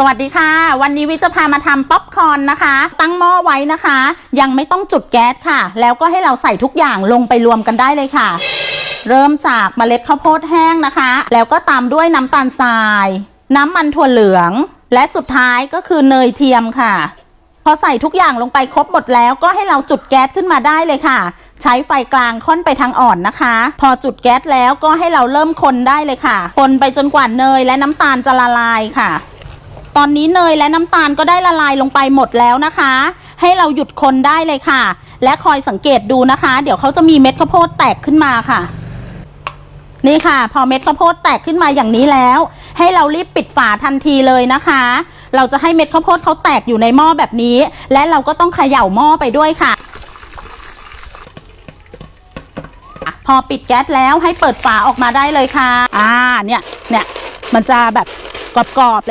สวัสดีค่ะ วันนี้วิจะพามาทำป๊อปคอร์นนะคะ ตั้งหม้อไว้นะคะ ยังไม่ต้องจุดแก๊สค่ะ แล้วก็ให้เราใส่ทุกอย่างลงไปรวมกันได้เลยค่ะ เริ่มจากเมล็ดข้าวโพดแห้งนะคะ แล้วก็ตามด้วยน้ำตาลทราย น้ำมันถั่วเหลือง และสุดท้ายก็คือเนยเทียมค่ะ พอใส่ทุกอย่างลงไปครบหมดแล้วก็ให้เราจุดแก๊สขึ้นมาได้เลยค่ะ ใช้ไฟกลางค่อนไปทางอ่อนนะคะ พอจุดแก๊สแล้วก็ให้เราเริ่มคนได้เลยค่ะ คนไปจนกว่าเนยและน้ำตาลจะละลายค่ะ ตอนนี้เนยและน้ำตาลก็ได้ละลายลงไปหมดแล้วนะคะ ให้เราหยุดคนได้เลยค่ะ และคอยสังเกตดูนะคะ เดี๋ยวเขาจะมีเม็ดข้าวโพดแตกขึ้นมาค่ะ นี่ค่ะ พอเม็ดข้าวโพดแตกขึ้นมาอย่างนี้แล้ว ให้เรารีบปิดฝาทันทีเลยนะคะ เราจะให้เม็ดข้าวโพดเขาแตกอยู่ในหม้อแบบนี้ และเราก็ต้องเขย่าหม้อไปด้วยค่ะพอปิดแก๊สแล้วให้เปิดฝาออกมาได้เลยค่ะ อ่า เนี่ย เนี่ย มันจะแบบกรอบๆเลย